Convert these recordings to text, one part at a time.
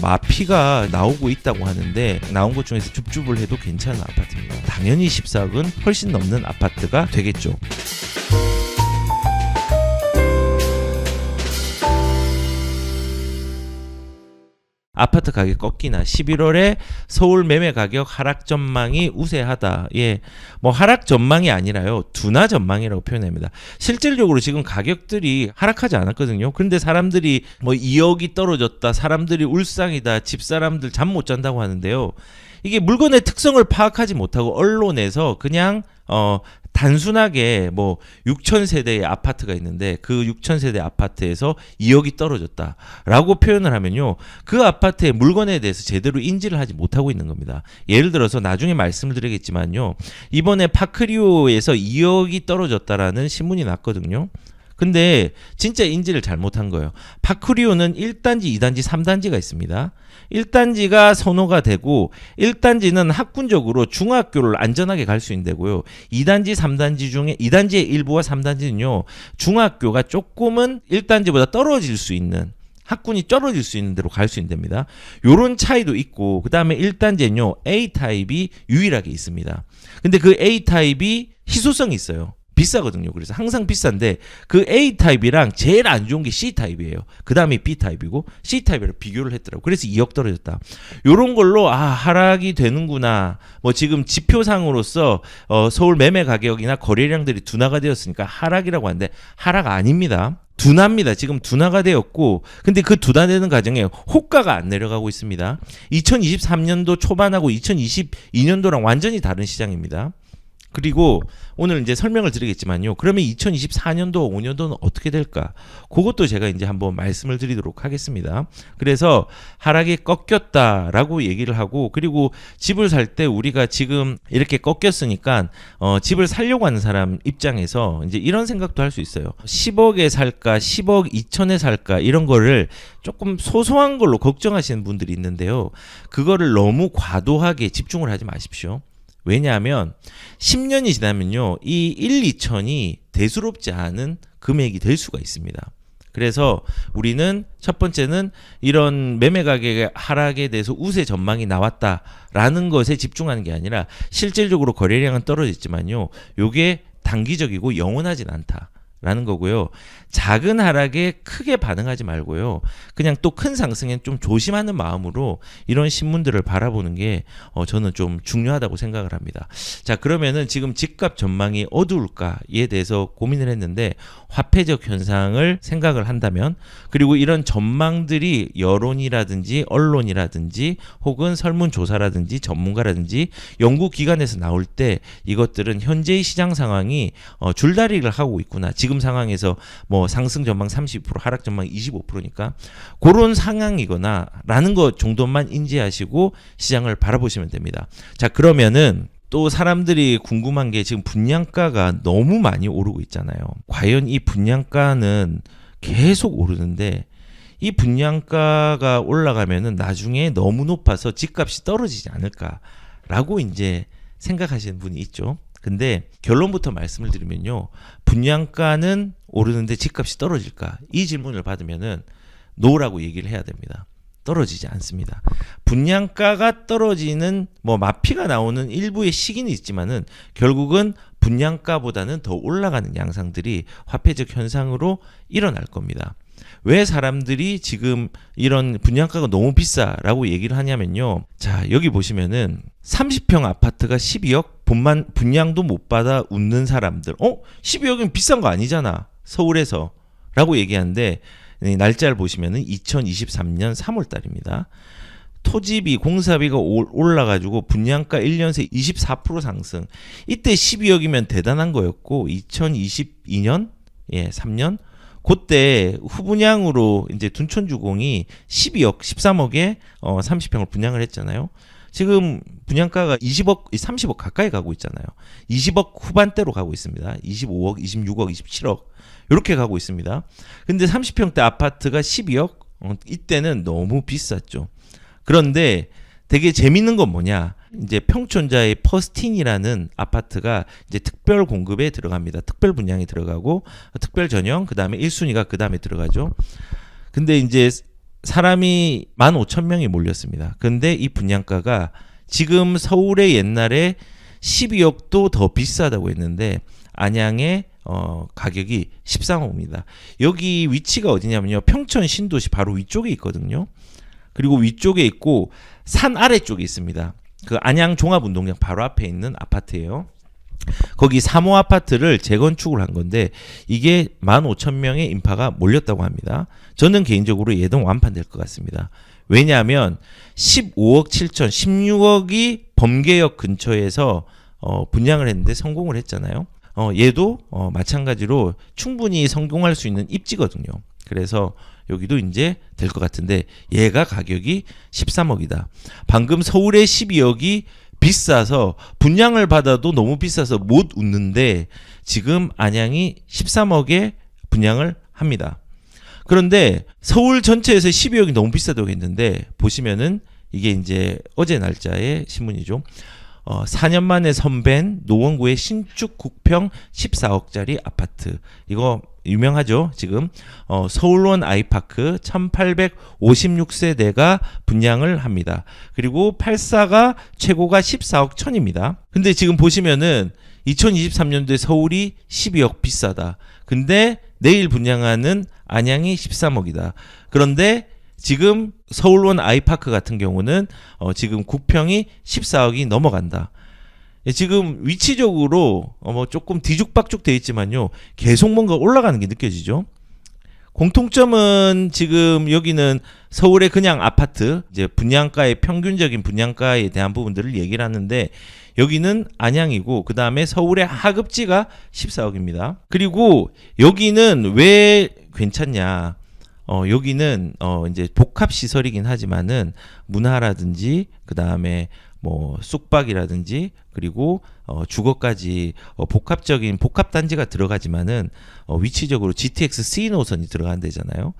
마피가 나오고 있다고 하는데 나온 것 중에서 줍줍을 해도 괜찮은 아파트입니다. 당연히 14억은 훨씬 넘는 아파트가 되겠죠. 아파트 가격 꺾이나 11월에 서울 매매 가격 하락 전망이 우세하다. 예. 뭐 하락 전망이 아니라요. 둔화 전망이라고 표현합니다. 실질적으로 지금 가격들이 하락하지 않았거든요. 그런데 사람들이 뭐 2억이 떨어졌다. 사람들이 울상이다. 집사람들 잠 못 잔다고 하는데요. 이게 물건의 특성을 파악하지 못하고 언론에서 그냥 어 단순하게 뭐 6천 세대의 아파트가 있는데 그 6천 세대 아파트에서 2억이 떨어졌다라고 표현을 하면요. 그 아파트의 물건에 대해서 제대로 인지를 하지 못하고 있는 겁니다. 예를 들어서 나중에 말씀을 드리겠지만요. 이번에 파크리오에서 2억이 떨어졌다라는 신문이 났거든요. 근데 진짜 인지를 잘못한 거예요. 파크리오는 1단지, 2단지, 3단지가 있습니다. 1단지가 선호가 되고 1단지는 학군적으로 중학교를 안전하게 갈 수 있는 데고요. 2단지, 3단지 중에 2단지의 일부와 3단지는요. 중학교가 조금은 1단지보다 떨어질 수 있는 학군이 떨어질 수 있는 데로 갈 수 있는 데입니다. 요런 차이도 있고 그다음에 1단지는요. A 타입이 유일하게 있습니다. 근데 그 A 타입이 희소성이 있어요. 비싸거든요. 그래서 항상 비싼데 그 A 타입이랑 제일 안 좋은 게 C 타입이에요. 그 다음에 B 타입이고 C 타입이랑 비교를 했더라고. 그래서 2억 떨어졌다. 요런 걸로 아 하락이 되는구나. 뭐 지금 지표상으로서 어, 서울 매매 가격이나 거래량들이 둔화가 되었으니까 하락이라고 하는데 하락 아닙니다. 둔화입니다. 지금 둔화가 되었고, 근데 그 둔화되는 과정에 호가가 안 내려가고 있습니다. 2023년도 초반하고 2022년도랑 완전히 다른 시장입니다. 그리고 오늘 이제 설명을 드리겠지만요. 그러면 2024년도, 5년도는 어떻게 될까? 그것도 제가 이제 한번 말씀을 드리도록 하겠습니다. 그래서 하락이 꺾였다라고 얘기를 하고 그리고 집을 살 때 우리가 지금 이렇게 꺾였으니까 어, 집을 살려고 하는 사람 입장에서 이제 이런 생각도 할 수 있어요. 10억에 살까, 10억 2천에 살까 이런 거를 조금 소소한 걸로 걱정하시는 분들이 있는데요. 그거를 너무 과도하게 집중을 하지 마십시오. 왜냐하면 10년이 지나면요. 이 1, 2천이 대수롭지 않은 금액이 될 수가 있습니다. 그래서 우리는 첫 번째는 이런 매매 가격의 하락에 대해서 우세 전망이 나왔다라는 것에 집중하는 게 아니라 실질적으로 거래량은 떨어졌지만요. 요게 단기적이고 영원하진 않다. 라는 거고요. 작은 하락에 크게 반응하지 말고요. 그냥 또 큰 상승에 좀 조심하는 마음으로 이런 신문들을 바라보는 게 어, 저는 좀 중요하다고 생각을 합니다. 자, 그러면은 지금 집값 전망이 어두울까에 대해서 고민을 했는데 화폐적 현상을 생각을 한다면 그리고 이런 전망들이 여론이라든지 언론이라든지 혹은 설문조사라든지 전문가라든지 연구기관에서 나올 때 이것들은 현재의 시장 상황이 어, 줄다리를 하고 있구나. 지금 상황에서 뭐 상승 전망 30% 하락 전망 25%니까 그런 상황이거나 라는 것 정도만 인지하시고 시장을 바라보시면 됩니다. 자, 그러면은 또 사람들이 궁금한 게 지금 분양가가 너무 많이 오르고 있잖아요. 과연 이 분양가는 계속 오르는데 이 분양가가 올라가면은 나중에 너무 높아서 집값이 떨어지지 않을까라고 이제 생각하시는 분이 있죠. 근데 결론부터 말씀을 드리면요. 분양가는 오르는데 집값이 떨어질까? 이 질문을 받으면은 노라고 얘기를 해야 됩니다. 떨어지지 않습니다. 분양가가 떨어지는 뭐 마피가 나오는 일부의 시기는 있지만은 결국은 분양가보다는 더 올라가는 양상들이 화폐적 현상으로 일어날 겁니다. 왜 사람들이 지금 이런 분양가가 너무 비싸라고 얘기를 하냐면요. 자, 여기 보시면은 30평 아파트가 12억 분만 분양도 못 받아 웃는 사람들. 어? 12억이면 비싼 거 아니잖아. 서울에서. 라고 얘기하는데 네, 날짜를 보시면은 2023년 3월 달입니다. 토지비, 공사비가 올- 올라가지고 분양가 1년 새 24% 상승. 이때 12억이면 대단한 거였고 2022년 예, 3년 그때 후분양으로 이제 둔촌주공이 12억, 13억에 어 30평을 분양을 했잖아요. 지금 분양가가 20억, 30억 가까이 가고 있잖아요. 20억 후반대로 가고 있습니다. 25억, 26억, 27억 이렇게 가고 있습니다. 근데 30평대 아파트가 12억, 어, 이때는 너무 비쌌죠. 그런데 되게 재밌는 건 뭐냐? 이제 평촌자의 퍼스틴이라는 아파트가 이제 특별 공급에 들어갑니다. 특별 분양에 들어가고 특별 전형 그다음에 1순위가 그다음에 들어가죠. 근데 이제 사람이 15,000명이 몰렸습니다. 근데 이 분양가가 지금 서울의 옛날에 12억도 더 비싸다고 했는데 안양의 어, 가격이 13억입니다. 여기 위치가 어디냐면요. 평촌 신도시 바로 위쪽에 있거든요. 그리고 위쪽에 있고 산 아래쪽에 있습니다. 그 안양 종합운동장 바로 앞에 있는 아파트예요. 거기 3호 아파트를 재건축을 한 건데 이게 15,000명의 인파가 몰렸다고 합니다. 저는 개인적으로 예동 완판될 것 같습니다. 왜냐하면 15억 7천, 16억이 범계역 근처에서 어, 분양을 했는데 성공을 했잖아요. 어, 얘도 어, 마찬가지로 충분히 성공할 수 있는 입지거든요. 그래서 여기도 이제 될 것 같은데 얘가 가격이 13억이다. 방금 서울의 12억이 비싸서 분양을 받아도 너무 비싸서 못 웃는데 지금 안양이 13억에 분양을 합니다. 그런데 서울 전체에서 12억이 너무 비싸다고 했는데 보시면은 이게 이제 어제 날짜의 신문이죠. 어, 4년 만에 선벤 노원구의 신축 국평 14억짜리 아파트. 이거 유명하죠. 지금 어, 서울원 아이파크 1856세대가 분양을 합니다. 그리고 84가 최고가 14억 천입니다. 근데 지금 보시면은 2023년도에 서울이 12억 비싸다. 근데 내일 분양하는 안양이 13억이다. 그런데 지금 서울원 아이파크 같은 경우는 어, 지금 국평이 14억이 넘어간다. 예, 지금 위치적으로 어, 뭐 조금 뒤죽박죽 돼 있지만요. 계속 뭔가 올라가는 게 느껴지죠. 공통점은 지금 여기는 서울의 그냥 아파트 이제 분양가의 평균적인 분양가에 대한 부분들을 얘기를 하는데 여기는 안양이고 그 다음에 서울의 하급지가 14억입니다. 그리고 여기는 왜 괜찮냐? 어, 여기는 어, 이제 복합 시설이긴 하지만은 문화라든지 그 다음에 뭐 쑥박이라든지 그리고 어, 주거까지 어, 복합적인 복합 단지가 들어가지만은 어, 위치적으로 GTX C 노선이 들어간 데잖아요.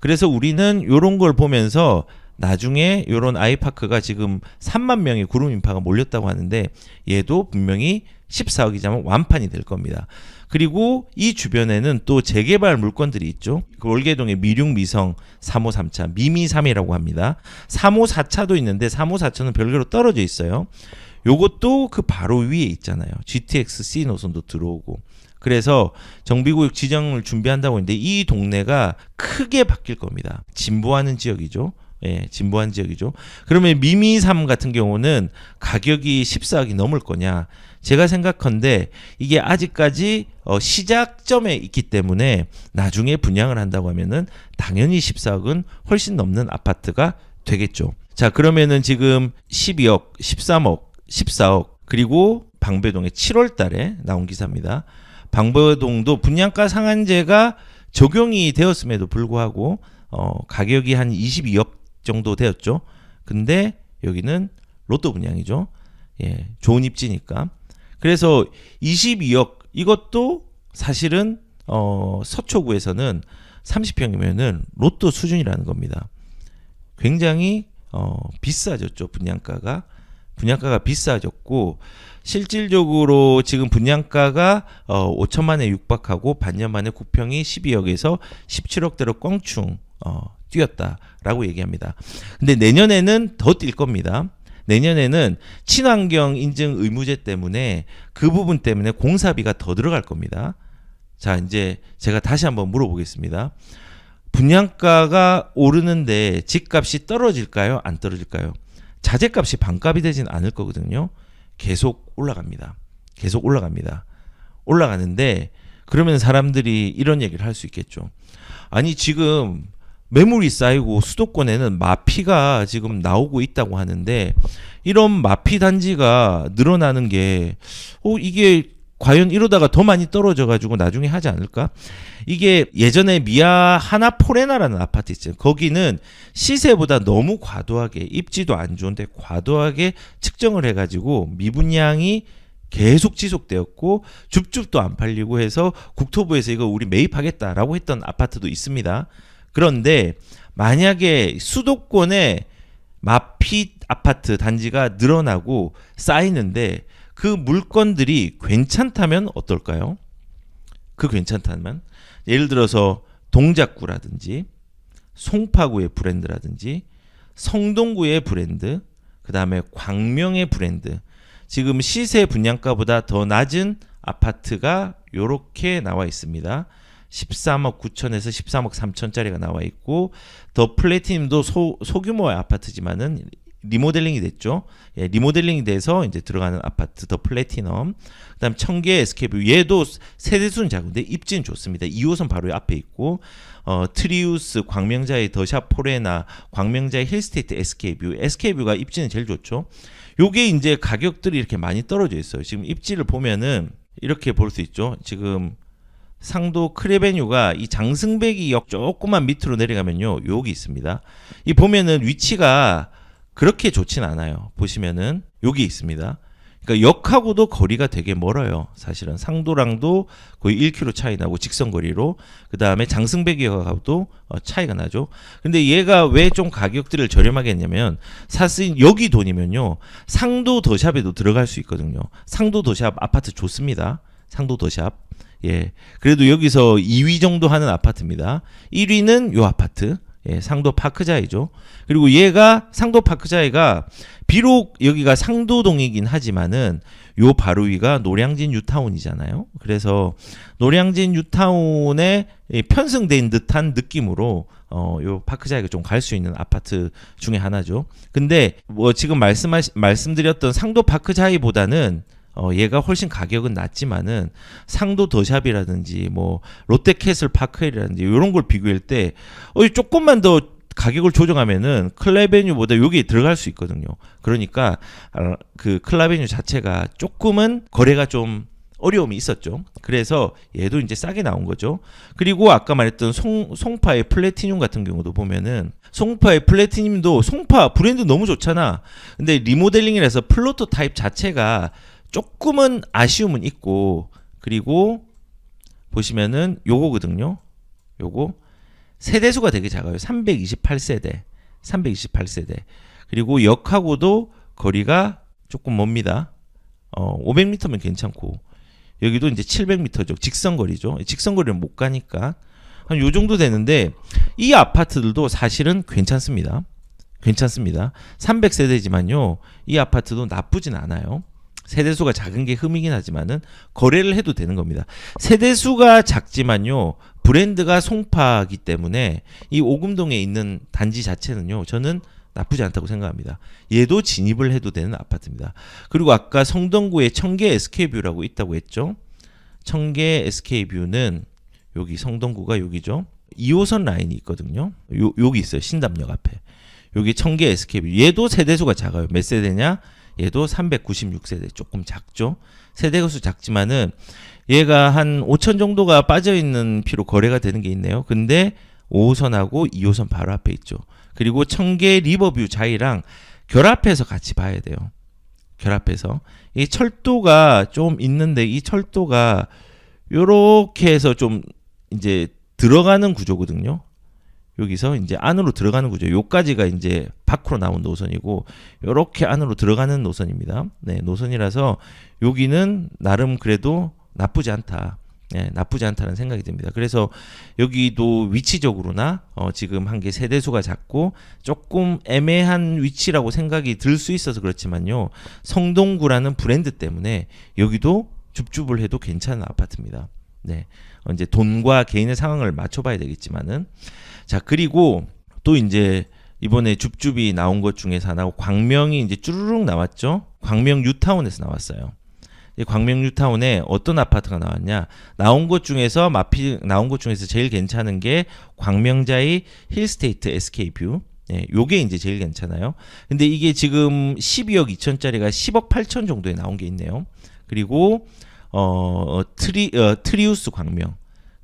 그래서 우리는 요런 걸 보면서 나중에 요런 아이파크가 지금 3만 명의 구름 인파가 몰렸다고 하는데 얘도 분명히 14억이 자면 완판이 될 겁니다. 그리고 이 주변에는 또 재개발 물건들이 있죠. 그 월계동의 미륙 미성 3호 3차 미미 3이라고 합니다. 3호 4차도 있는데 3호 4차는 별개로 떨어져 있어요. 요것도 그 바로 위에 있잖아요. GTX C 노선도 들어오고. 그래서 정비구역 지정을 준비한다고 했는데 이 동네가 크게 바뀔 겁니다. 진보하는 지역이죠. 예, 진보한 지역이죠. 그러면 미미삼 같은 경우는 가격이 14억이 넘을 거냐? 제가 생각컨대 이게 아직까지 어, 시작점에 있기 때문에 나중에 분양을 한다고 하면은 당연히 14억은 훨씬 넘는 아파트가 되겠죠. 자, 그러면은 지금 12억, 13억, 14억 그리고 방배동에 7월 달에 나온 기사입니다. 방배동도 분양가 상한제가 적용이 되었음에도 불구하고 어, 가격이 한 22억 정도 되었죠. 근데 여기는 로또 분양이죠. 예, 좋은 입지니까. 그래서 22억 이것도 사실은 어, 서초구에서는 30평이면은 로또 수준이라는 겁니다. 굉장히 어, 비싸졌죠 분양가가 분양가가 비싸졌고 실질적으로 지금 분양가가 어, 5천만에 육박하고 반년 만에 구평이 12억에서 17억대로 껑충 어, 뛰었다라고 얘기합니다. 근데 내년에는 더 뛸 겁니다. 내년에는 친환경 인증 의무제 때문에 그 부분 때문에 공사비가 더 들어갈 겁니다. 자, 이제 제가 다시 한번 물어보겠습니다. 분양가가 오르는데 집값이 떨어질까요? 안 떨어질까요? 자재값이 반값이 되진 않을 거거든요. 계속 올라갑니다. 계속 올라갑니다. 올라가는데 그러면 사람들이 이런 얘기를 할 수 있겠죠. 아니 지금 매물이 쌓이고 수도권에는 마피가 지금 나오고 있다고 하는데 이런 마피 단지가 늘어나는 게 어, 이게 과연 이러다가 더 많이 떨어져 가지고 나중에 하지 않을까? 이게 예전에 미아 하나 포레나라는 아파트 있어요. 거기는 시세보다 너무 과도하게 입지도 안 좋은데 과도하게 측정을 해 가지고 미분양이 계속 지속되었고 줍줍도 안 팔리고 해서 국토부에서 이거 우리 매입하겠다라고 했던 아파트도 있습니다. 그런데 만약에 수도권에 마피 아파트 단지가 늘어나고 쌓이는데 그 물건들이 괜찮다면 어떨까요? 그 괜찮다면 예를 들어서 동작구라든지 송파구의 브랜드라든지 성동구의 브랜드, 그 다음에 광명의 브랜드, 지금 시세 분양가보다 더 낮은 아파트가 요렇게 나와 있습니다. 13억 9천에서 13억 3천짜리가 나와 있고 더 플래티님도 소, 소규모의 아파트지만은 리모델링이 됐죠. 예, 리모델링이 돼서 이제 들어가는 아파트 더 플래티넘. 그다음 청계 SK뷰 얘도 세대수는 작은데 입지는 좋습니다. 2호선 바로 앞에 있고 어, 트리우스 광명자의 더샵 포레나 광명자의 힐스테이트 SK뷰 SK뷰가 입지는 제일 좋죠. 요게 이제 가격들이 이렇게 많이 떨어져 있어요. 지금 입지를 보면은 이렇게 볼 수 있죠. 지금 상도 크레베뉴가 이 장승배기 역 조금만 밑으로 내려가면요. 여기 있습니다. 이 보면은 위치가 그렇게 좋진 않아요. 보시면은 여기 있습니다. 그러니까 역하고도 거리가 되게 멀어요. 사실은 상도랑도 거의 1km 차이 나고 직선 거리로 그 다음에 장승배기역하고도 어, 차이가 나죠. 근데 얘가 왜 좀 가격들을 저렴하게 했냐면 사실 여기 돈이면요 상도 더샵에도 들어갈 수 있거든요. 상도 더샵 아파트 좋습니다. 상도 더샵 예 그래도 여기서 2위 정도 하는 아파트입니다. 1위는 요 아파트. 예, 상도 파크자이죠. 그리고 얘가 상도 파크자이가 비록 여기가 상도동이긴 하지만은 요 바로 위가 노량진 뉴타운이잖아요. 그래서 노량진 뉴타운에 이 편승된 듯한 느낌으로 어, 요 파크자이가 좀 갈 수 있는 아파트 중에 하나죠. 근데 뭐 지금 말씀하 말씀드렸던 상도 파크자이보다는 어, 얘가 훨씬 가격은 낮지만은 상도 더샵이라든지 뭐 롯데캐슬 파크힐이라든지 이런 걸 비교할 때 어, 조금만 더 가격을 조정하면은 클라베뉴보다 여기 들어갈 수 있거든요. 그러니까 어, 그 클라베뉴 자체가 조금은 거래가 좀 어려움이 있었죠. 그래서 얘도 이제 싸게 나온 거죠. 그리고 아까 말했던 송, 송파의 플래티늄 같은 경우도 보면은 송파의 플래티늄도 송파 브랜드 너무 좋잖아. 근데 리모델링이라서 플로터 타입 자체가 조금은 아쉬움은 있고 그리고 보시면은 요거거든요. 요거 세대수가 되게 작아요. 328세대. 328세대. 그리고 역하고도 거리가 조금 멉니다. 어, 500m면 괜찮고 여기도 이제 700m죠. 직선거리죠. 직선거리는 못 가니까 한 요 정도 되는데 이 아파트들도 사실은 괜찮습니다. 괜찮습니다. 300세대지만요. 이 아파트도 나쁘진 않아요. 세대수가 작은 게 흠이긴 하지만은 거래를 해도 되는 겁니다. 세대수가 작지만요. 브랜드가 송파기 때문에 이 오금동에 있는 단지 자체는요. 저는 나쁘지 않다고 생각합니다. 얘도 진입을 해도 되는 아파트입니다. 그리고 아까 성동구에 청계 SK뷰라고 있다고 했죠. 청계 SK뷰는 여기 성동구가 여기죠. 2호선 라인이 있거든요. 요, 여기 있어요. 신담역 앞에. 여기 청계 SK뷰. 얘도 세대수가 작아요. 몇 세대냐? 얘도 396세대 조금 작죠. 세대가 수 작지만은 얘가 한 5천 정도가 빠져 있는 피로 거래가 되는 게 있네요. 근데 5호선하고 2호선 바로 앞에 있죠. 그리고 청계 리버뷰 자이랑 결합해서 같이 봐야 돼요. 결합해서 이 철도가 좀 있는데 이 철도가 요렇게 해서 좀 이제 들어가는 구조거든요. 여기서 이제 안으로 들어가는 구조. 요까지가 이제 밖으로 나온 노선이고 요렇게 안으로 들어가는 노선입니다. 네, 노선이라서 여기는 나름 그래도 나쁘지 않다. 네, 나쁘지 않다는 생각이 듭니다. 그래서 여기도 위치적으로나 어, 지금 한개 세대수가 작고 조금 애매한 위치라고 생각이 들 수 있어서 그렇지만요. 성동구라는 브랜드 때문에 여기도 줍줍을 해도 괜찮은 아파트입니다. 네, 어, 이제 돈과 개인의 상황을 맞춰봐야 되겠지만은 자 그리고 또 이제 이번에 줍줍이 나온 것 중에서 하나고 광명이 이제 쭈루룩 나왔죠. 광명 뉴타운에서 나왔어요. 이 광명 뉴타운에 어떤 아파트가 나왔냐? 나온 것 중에서 마피 나온 것 중에서 제일 괜찮은 게 광명자의 힐스테이트 SK뷰. 예, 요게 이제 제일 괜찮아요. 근데 이게 지금 12억 2천짜리가 10억 8천 정도에 나온 게 있네요. 그리고 어 트리 어, 트리우스 광명.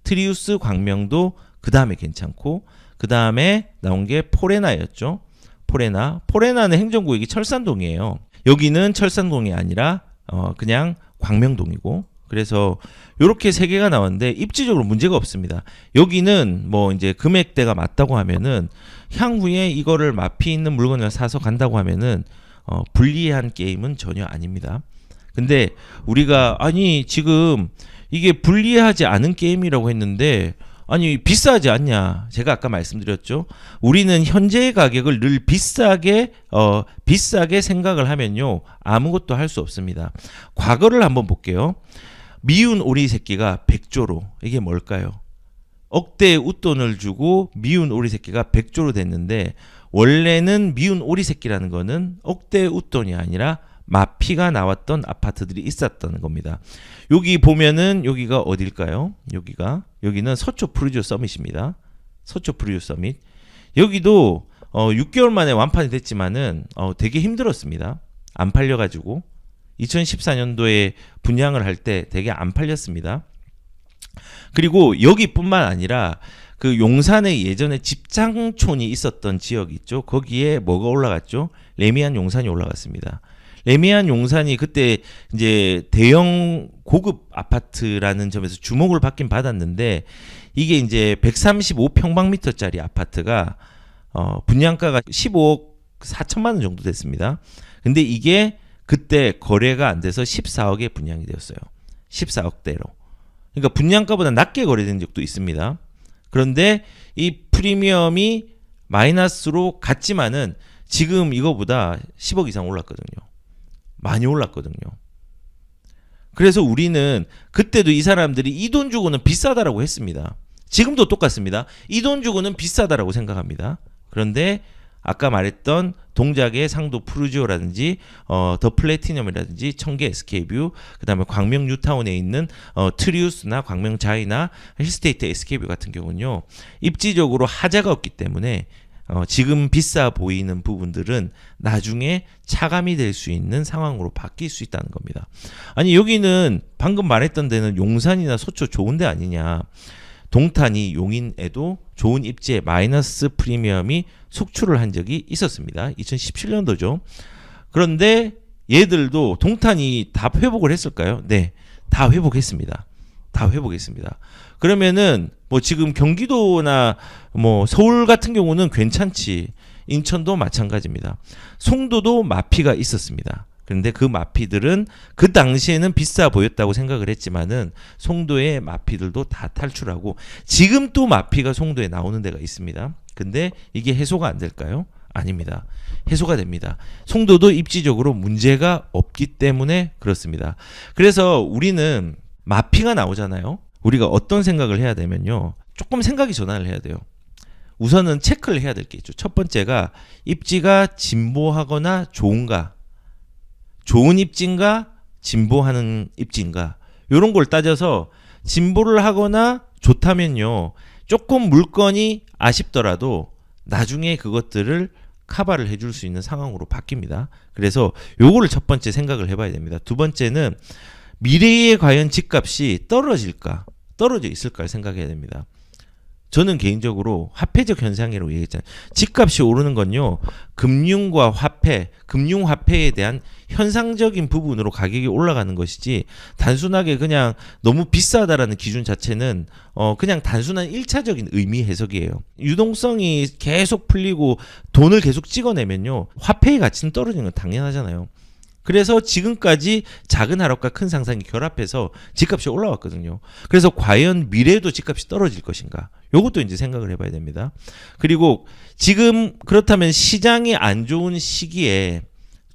트리우스 광명도 그 다음에 괜찮고 그 다음에 나온 게 포레나였죠. 포레나. 포레나는 행정구역이 철산동이에요. 여기는 철산동이 아니라 어 그냥 광명동이고 그래서 요렇게 세 개가 나왔는데 입지적으로 문제가 없습니다. 여기는 뭐 이제 금액대가 맞다고 하면은 향후에 이거를 마피 있는 물건을 사서 간다고 하면은 어 불리한 게임은 전혀 아닙니다. 근데 우리가 아니 지금 이게 불리하지 않은 게임이라고 했는데 아니 비싸지 않냐? 제가 아까 말씀드렸죠. 우리는 현재의 가격을 늘 비싸게 어 비싸게 생각을 하면요 아무것도 할 수 없습니다. 과거를 한번 볼게요. 미운 오리 새끼가 100조로 이게 뭘까요? 억대의 웃돈을 주고 미운 오리 새끼가 100조로 됐는데 원래는 미운 오리 새끼라는 거는 억대의 웃돈이 아니라 마피가 나왔던 아파트들이 있었던 겁니다. 여기 보면은 여기가 어딜까요? 여기가 여기는 서초 프루지오 서밋입니다. 서초 프루지오 서밋. 여기도 어 6개월 만에 완판이 됐지만은 어 되게 힘들었습니다. 안 팔려 가지고 2014년도에 분양을 할 때 되게 안 팔렸습니다. 그리고 여기뿐만 아니라 그 용산에 예전에 집장촌이 있었던 지역 있죠. 거기에 뭐가 올라갔죠? 레미안 용산이 올라갔습니다. 레미안 용산이 그때 이제 대형 고급 아파트라는 점에서 주목을 받긴 받았는데 이게 이제 135평방미터짜리 아파트가 어 분양가가 15억 4천만 원 정도 됐습니다. 근데 이게 그때 거래가 안 돼서 14억에 분양이 되었어요. 14억대로. 그러니까 분양가보다 낮게 거래된 적도 있습니다. 그런데 이 프리미엄이 마이너스로 갔지만은 지금 이거보다 10억 이상 올랐거든요. 많이 올랐거든요. 그래서 우리는 그때도 이 사람들이 이 돈 주고는 비싸다라고 했습니다. 지금도 똑같습니다. 이 돈 주고는 비싸다라고 생각합니다. 그런데 아까 말했던 동작의 상도 푸르지오라든지 어, 더 플래티넘이라든지 청계 SK뷰 그다음에 광명 뉴타운에 있는 어, 트리우스나 광명 자이나 힐스테이트 SK뷰 같은 경우는요 입지적으로 하자가 없기 때문에 어, 지금 비싸 보이는 부분들은 나중에 차감이 될 수 있는 상황으로 바뀔 수 있다는 겁니다. 아니 여기는 방금 말했던 데는 용산이나 소초 좋은 데 아니냐. 동탄이 용인에도 좋은 입지에 마이너스 프리미엄이 속출을 한 적이 있었습니다. 2017년도죠. 그런데 얘들도 동탄이 다 회복을 했을까요? 네. 다 회복했습니다. 다 회복했습니다. 그러면은 뭐 지금 경기도나 뭐 서울 같은 경우는 괜찮지. 인천도 마찬가지입니다. 송도도 마피가 있었습니다. 그런데 그 마피들은 그 당시에는 비싸 보였다고 생각을 했지만은 송도의 마피들도 다 탈출하고 지금 또 마피가 송도에 나오는 데가 있습니다. 근데 이게 해소가 안 될까요? 아닙니다. 해소가 됩니다. 송도도 입지적으로 문제가 없기 때문에 그렇습니다. 그래서 우리는 마피가 나오잖아요. 우리가 어떤 생각을 해야 되면요. 조금 생각이 전환을 해야 돼요. 우선은 체크를 해야 될 게 있죠. 첫 번째가 입지가 진보하거나 좋은가, 좋은 입지인가, 진보하는 입지인가, 이런 걸 따져서 진보를 하거나 좋다면요. 조금 물건이 아쉽더라도 나중에 그것들을 카바를 해줄 수 있는 상황으로 바뀝니다. 그래서 요거를 첫 번째 생각을 해봐야 됩니다. 두 번째는 미래에 과연 집값이 떨어질까, 떨어져 있을까 생각해야 됩니다. 저는 개인적으로 화폐적 현상이라고 얘기했잖아요. 집값이 오르는 건요, 금융과 화폐, 금융 화폐에 대한 현상적인 부분으로 가격이 올라가는 것이지, 단순하게 그냥 너무 비싸다라는 기준 자체는, 어, 그냥 단순한 일차적인 의미 해석이에요. 유동성이 계속 풀리고 돈을 계속 찍어내면요, 화폐의 가치는 떨어지는 건 당연하잖아요. 그래서 지금까지 작은 하락과 큰 상승이 결합해서 집값이 올라왔거든요. 그래서 과연 미래에도 집값이 떨어질 것인가? 요것도 이제 생각을 해봐야 됩니다. 그리고 지금 그렇다면 시장이 안 좋은 시기에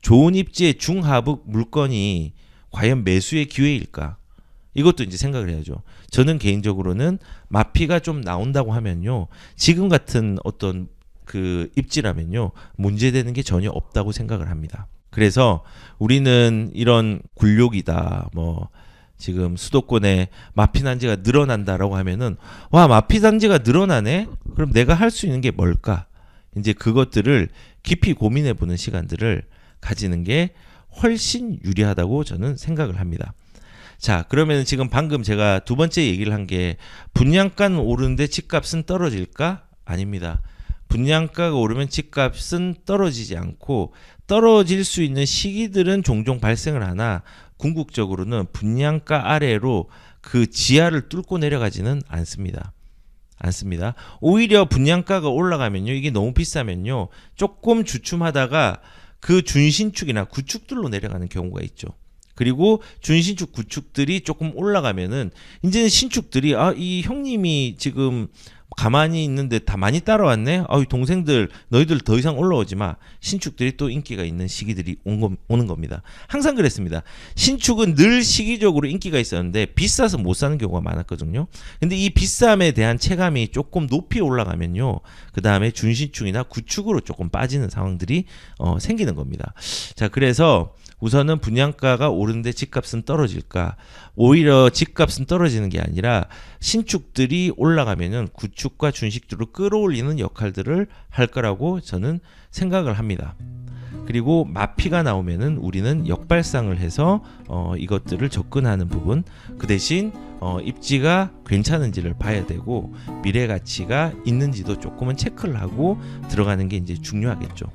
좋은 입지의 중하부 물건이 과연 매수의 기회일까? 이것도 이제 생각을 해야죠. 저는 개인적으로는 마피가 좀 나온다고 하면요. 지금 같은 어떤 그 입지라면요. 문제되는 게 전혀 없다고 생각을 합니다. 그래서 우리는 이런 굴욕이다. 뭐 지금 수도권에 마피 단지가 늘어난다라고 하면은 와 마피 단지가 늘어나네. 그럼 내가 할 수 있는 게 뭘까? 이제 그것들을 깊이 고민해 보는 시간들을 가지는 게 훨씬 유리하다고 저는 생각을 합니다. 자, 그러면 지금 방금 제가 두 번째 얘기를 한 게 분양가는 오르는데 집값은 떨어질까? 아닙니다. 분양가가 오르면 집값은 떨어지지 않고 떨어질 수 있는 시기들은 종종 발생을 하나 궁극적으로는 분양가 아래로 그 지하를 뚫고 내려가지는 않습니다. 않습니다. 오히려 분양가가 올라가면요. 이게 너무 비싸면요. 조금 주춤하다가 그 준신축이나 구축들로 내려가는 경우가 있죠. 그리고 준신축 구축들이 조금 올라가면은 이제는 신축들이 아 이 형님이 지금 가만히 있는데 다 많이 따라왔네. 아유 동생들 너희들 더 이상 올라오지 마. 신축들이 또 인기가 있는 시기들이 온 거, 오는 겁니다. 항상 그랬습니다. 신축은 늘 시기적으로 인기가 있었는데 비싸서 못 사는 경우가 많았거든요. 근데 이 비쌈에 대한 체감이 조금 높이 올라가면요. 그 다음에 준신축이나 구축으로 조금 빠지는 상황들이 어, 생기는 겁니다. 자 그래서 우선은 분양가가 오르는데 집값은 떨어질까? 오히려 집값은 떨어지는 게 아니라 신축들이 올라가면은 구축과 준식들을 끌어올리는 역할들을 할 거라고 저는 생각을 합니다. 그리고 마피가 나오면은 우리는 역발상을 해서 어, 이것들을 접근하는 부분 그 대신 어, 입지가 괜찮은지를 봐야 되고 미래 가치가 있는지도 조금은 체크를 하고 들어가는 게 이제 중요하겠죠.